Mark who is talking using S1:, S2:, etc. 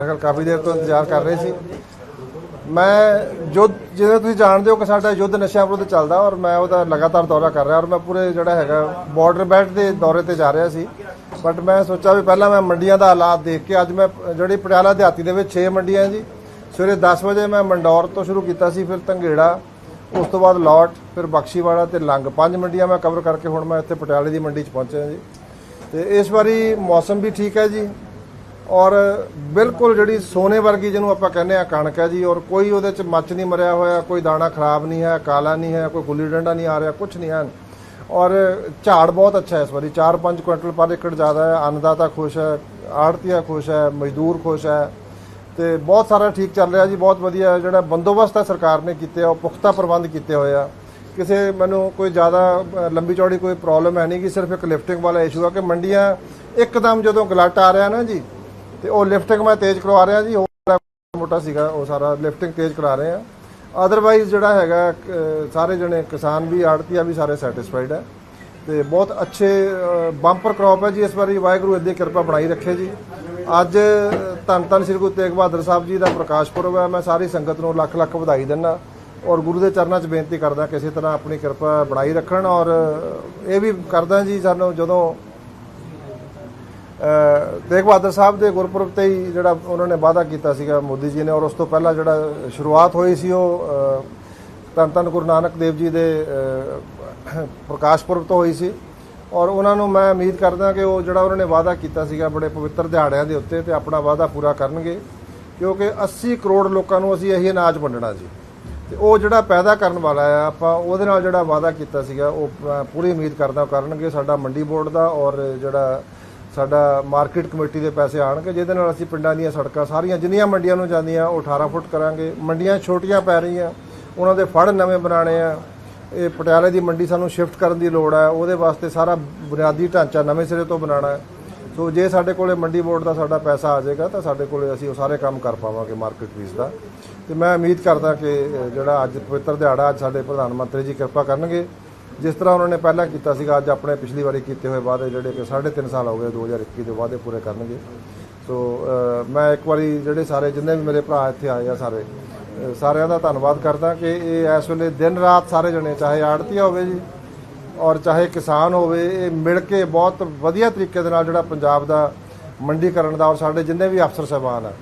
S1: Uncle ਕਾਫੀ ਦੇਰ ਤੋਂ ਇੰਤਜ਼ਾਰ ਕਰ ਰਹੇ ਸੀ। ਮੈਂ ਯੁੱਧ, ਜਿਵੇਂ ਤੁਸੀਂ ਜਾਣਦੇ ਹੋ ਕਿ ਸਾਡਾ ਯੁੱਧ ਨਸ਼ਿਆਂ ਵਿਰੁੱਧ ਚੱਲਦਾ ਔਰ ਮੈਂ ਉਹਦਾ ਲਗਾਤਾਰ ਦੌਰਾ ਕਰ ਰਿਹਾ ਔਰ ਮੈਂ ਪੂਰੇ ਜਿਹੜਾ ਹੈਗਾ ਬਾਰਡਰ ਬੈਲਟ ਦੇ ਦੌਰੇ ਤੇ ਜਾ ਰਿਹਾ ਸੀ। ਬਟ ਮੈਂ ਸੋਚਿਆ ਵੀ ਪਹਿਲਾਂ ਮੈਂ ਮੰਡੀਆਂ ਦਾ ਹਾਲਾਤ ਦੇਖ ਕੇ ਅੱਜ ਮੈਂ ਜਿਹੜੀ ਪਟਿਆਲਾ ਦਿਹਾਤੀ ਦੇ ਵਿੱਚ 6 ਮੰਡੀਆਂ ਜੀ, ਸਵੇਰੇ 10 ਵਜੇ ਮੈਂ ਮੰਡੌਰ ਤੋਂ ਸ਼ੁਰੂ ਕੀਤਾ ਸੀ, ਫਿਰ ਧੰਗੇੜਾ, ਉਸ ਤੋਂ ਬਾਅਦ ਲੌਟ, ਫਿਰ ਬਖਸ਼ੀਵਾੜਾ ਤੇ ਲੰਗ। ਪੰਜ ਮੰਡੀਆਂ ਮੈਂ ਕਵਰ ਕਰਕੇ ਹੁਣ ਮੈਂ ਇੱਥੇ ਪਟਿਆਲੇ ਦੀ ਮੰਡੀ 'ਚ ਪਹੁੰਚਿਆ ਜੀ। ਤੇ ਇਸ ਵਾਰੀ ਮੌਸਮ ਵੀ ਠੀਕ ਹੈ ਜੀ। ਔਰ ਬਿਲਕੁਲ ਜਿਹੜੀ ਸੋਨੇ ਵਰਗੀ ਜਿਹਨੂੰ ਆਪਾਂ ਕਹਿੰਦੇ ਆ ਕਣਕ ਹੈ ਜੀ, ਔਰ ਕੋਈ ਉਹਦੇ ਚ ਮੱਚ ਨਹੀਂ ਮਰਿਆ ਹੋਇਆ, ਕੋਈ ਦਾਣਾ ਖਰਾਬ ਨਹੀਂ ਹੈ, ਕਾਲਾ ਨਹੀਂ ਹੈ, ਕੋਈ ਗੁੱਲੀ ਡੰਡਾ ਨਹੀਂ ਆ ਰਿਹਾ ਕੁਝ ਨਹੀਂ ਹੈ। ਔਰ ਝਾੜ ਬਹੁਤ ਅੱਛਾ ਹੈ ਇਸ ਵਾਰੀ 4-5 ਕੁਇੰਟਲ ਪਰ ਏਕੜ ਜ਼ਿਆਦਾ ਹੈ, ਅੰਨਦਾਤਾ ਖੁਸ਼ ਹੈ ਆੜਤੀਆ ਖੁਸ਼ ਹੈ, ਮਜ਼ਦੂਰ ਖੁਸ਼ ਹੈ। ਤੇ ਬਹੁਤ ਸਾਰਾ ਠੀਕ ਚੱਲ ਰਿਹਾ ਜੀ, ਬਹੁਤ ਵਧੀਆ ਜਿਹੜਾ ਬੰਦੋਬਸਤ ਹੈ ਸਰਕਾਰ ਨੇ ਕੀਤੇ ਆ, ਉਹ ਪੁਖਤਾ ਪ੍ਰਬੰਧ ਕੀਤੇ ਹੋਏ ਆ। ਕਿਸੇ ਮੈਨੂੰ ਕੋਈ ਜ਼ਿਆਦਾ ਲੰਬੀ ਚੌੜੀ ਕੋਈ ਪ੍ਰੋਬਲਮ ਹੈ ਨਹੀਂ ਕਿ ਸਿਰਫ ਇੱਕ ਲਿਫਟਿੰਗ ਵਾਲਾ ਇਸ਼ੂ ਆ ਕਿ ਮੰਡੀਆਂ ਇੱਕਦਮ ਜਦੋਂ ਗਲਟ ਆ ਰਿਹਾ ਨਾ ਜੀ ਤੇ ਉਹ ਲਿਫਟਿੰਗ ਮੈਂ ਤੇਜ਼ ਕਰਵਾ ਰਿਹਾ ਜੀ, ਉਹ ਸਾਰਾ ਮੋਟਾ ਸੀਗਾ, ਉਹ ਸਾਰਾ ਲਿਫਟਿੰਗ ਤੇਜ਼ ਕਰਾ ਰਹੇ ਆ। ਅਦਰਵਾਈਜ਼ ਜਿਹੜਾ ਹੈਗਾ ਸਾਰੇ ਜਣੇ ਕਿਸਾਨ ਵੀ, ਆੜਤੀਆ ਵੀ ਸਾਰੇ ਸੈਟੀਸਫਾਈਡ ਹੈ ਤੇ ਬਹੁਤ ਅੱਛੇ ਬੰਪਰ ਕ੍ਰੌਪ ਹੈ ਜੀ ਇਸ ਵਾਰੀ। ਵਾਹਿਗੁਰੂ ਇੱਦੀ ਕਿਰਪਾ ਬਣਾਈ ਰੱਖੇ ਜੀ। ਅੱਜ ਧੰਨ ਧੰਨ ਸ੍ਰੀ ਗੁਰੂ ਤੇਗ ਬਹਾਦਰ ਸਾਹਿਬ ਜੀ ਦਾ ਪ੍ਰਕਾਸ਼ ਪੁਰਬ ਹੈ ਮੈਂ ਸਾਰੀ ਸੰਗਤ ਨੂੰ ਲੱਖ ਲੱਖ ਵਧਾਈ ਦਿੰਦਾ ਔਰ ਗੁਰੂ ਦੇ ਚਰਨਾਂ 'ਚ ਬੇਨਤੀ ਕਰਦਾ ਕਿਸੇ ਤਰ੍ਹਾਂ ਆਪਣੀ ਕਿਰਪਾ ਬਣਾਈ ਰੱਖਣ ਔਰ ਇਹ ਵੀ ਕਰਦਾ ਜੀ ਸਾਨੂੰ ਜਦੋਂ ਤੇਗ ਬਹਾਦਰ ਸਾਹਿਬ ਦੇ ਗੁਰਪੁਰਬ ਤੇ ਹੀ ਜਿਹੜਾ ਉਹਨਾਂ ਨੇ ਵਾਅਦਾ ਕੀਤਾ ਸੀਗਾ ਮੋਦੀ ਜੀ ਨੇ ਔਰ ਉਸ ਤੋਂ ਪਹਿਲਾਂ ਜਿਹੜਾ ਸ਼ੁਰੂਆਤ ਹੋਈ ਸੀ ਉਹ ਅ, ਧੰਨ ਧੰਨ ਗੁਰੂ ਨਾਨਕ ਦੇਵ ਜੀ ਦੇ ਪ੍ਰਕਾਸ਼ ਪੁਰਬ ਤੋਂ ਹੋਈ ਸੀ। ਔਰ ਉਹਨਾਂ ਨੂੰ ਮੈਂ ਉਮੀਦ ਕਰਦਾ ਕਿ ਉਹ ਜਿਹੜਾ ਉਹਨਾਂ ਨੇ ਵਾਅਦਾ ਕੀਤਾ ਸੀਗਾ ਬੜੇ ਪਵਿੱਤਰ ਦਿਹਾੜਿਆਂ ਦੇ ਉੱਤੇ ਤੇ ਆਪਣਾ ਵਾਅਦਾ ਪੂਰਾ ਕਰਨਗੇ ਕਿਉਂਕਿ 80 ਕਰੋੜ ਲੋਕਾਂ ਨੂੰ ਅਸੀਂ ਇਹੀ ਅਨਾਜ ਵੰਡਣਾ ਜੀ ਤੇ ਉਹ ਜਿਹੜਾ ਪੈਦਾ ਕਰਨ ਵਾਲਾ ਆ ਆਪਾਂ ਉਹਦੇ ਨਾਲ ਜਿਹੜਾ ਵਾਅਦਾ ਕੀਤਾ ਸੀਗਾ ਉਹ ਪੂਰੀ ਉਮੀਦ ਕਰਦਾ ਉਹ ਕਰਨਗੇ ਸਾਡਾ ਮੰਡੀ ਬੋਰਡ ਦਾ ਔਰ ਜਿਹੜਾ ਸਾਡਾ ਮਾਰਕੀਟ ਕਮੇਟੀ ਦੇ ਪੈਸੇ ਆਣਗੇ, ਜਿਹਦੇ ਨਾਲ ਅਸੀਂ ਪਿੰਡਾਂ ਦੀਆਂ ਸੜਕਾਂ ਸਾਰੀਆਂ, ਜਿੰਨੀਆਂ ਮੰਡੀਆਂ ਨੂੰ ਜਾਂਦੀਆਂ, ਉਹ 18 ਫੁੱਟ ਕਰਾਂਗੇ। ਮੰਡੀਆਂ ਛੋਟੀਆਂ ਪੈ ਰਹੀਆਂ, ਉਹਨਾਂ ਦੇ ਫੜ ਨਵੇਂ ਬਣਾਣੇ ਆ। ਇਹ ਪਟਿਆਲੇ ਦੀ ਮੰਡੀ ਸਾਨੂੰ ਸ਼ਿਫਟ ਕਰਨ ਦੀ ਲੋੜ ਹੈ ਉਹਦੇ ਵਾਸਤੇ ਸਾਰਾ ਬੁਨਿਆਦੀ ਢਾਂਚਾ ਨਵੇਂ ਸਿਰੇ ਤੋਂ ਬਣਾਉਣਾ ਹੈ। ਸੋ ਜੇ ਸਾਡੇ ਕੋਲੇ ਮੰਡੀ ਬੋਰਡ ਦਾ ਸਾਡਾ ਪੈਸਾ ਆ ਜਾਏਗਾ, ਤਾਂ ਸਾਡੇ ਕੋਲੇ ਅਸੀਂ ਉਹ ਸਾਰੇ ਕੰਮ ਕਰ ਪਾਵਾਂਗੇ ਮਾਰਕੀਟ ਪੀਸ ਦਾ। ਤੇ ਮੈਂ ਉਮੀਦ ਕਰਦਾ ਕਿ ਜਿਹੜਾ ਅੱਜ ਪਵਿੱਤਰ ਦਿਹਾੜਾ, ਅੱਜ ਸਾਡੇ ਪ੍ਰਧਾਨ ਮੰਤਰੀ ਜੀ ਕਿਰਪਾ ਕਰਨਗੇ ਜਿਸ ਤਰ੍ਹਾਂ ਉਹਨਾਂ ਨੇ ਪਹਿਲਾਂ ਕੀਤਾ ਸੀਗਾ, ਅੱਜ ਆਪਣੇ ਪਿਛਲੀ ਵਾਰੀ ਕੀਤੇ ਹੋਏ ਵਾਅਦੇ ਜਿਹੜੇ ਕਿ 3.5 ਸਾਲ ਹੋ ਗਏ 2021 ਦੇ ਵਾਅਦੇ ਪੂਰੇ ਕਰਨਗੇ। ਸੋ ਮੈਂ ਇੱਕ ਵਾਰੀ ਜਿਹੜੇ ਸਾਰੇ ਜਿੰਨੇ ਵੀ ਮੇਰੇ ਭਰਾ ਇੱਥੇ ਆਏ ਆ ਸਾਰੇ ਸਾਰਿਆਂ ਦਾ ਧੰਨਵਾਦ ਕਰਦਾ ਕਿ ਇਹ ਇਸ ਵੇਲੇ ਦਿਨ ਰਾਤ ਸਾਰੇ ਜਣੇ, ਚਾਹੇ ਆੜਤੀ ਹੋਵੇ ਜੀ ਔਰ ਚਾਹੇ ਕਿਸਾਨ ਹੋਵੇ, ਇਹ ਮਿਲ ਕੇ ਬਹੁਤ ਵਧੀਆ ਤਰੀਕੇ ਦੇ ਨਾਲ ਜਿਹੜਾ ਪੰਜਾਬ ਦਾ ਮੰਡੀਕਰਨ ਦਾ ਔਰ ਸਾਡੇ ਜਿੰਨੇ ਵੀ ਅਫਸਰ ਸਾਹਿਬਾਨ ਆ।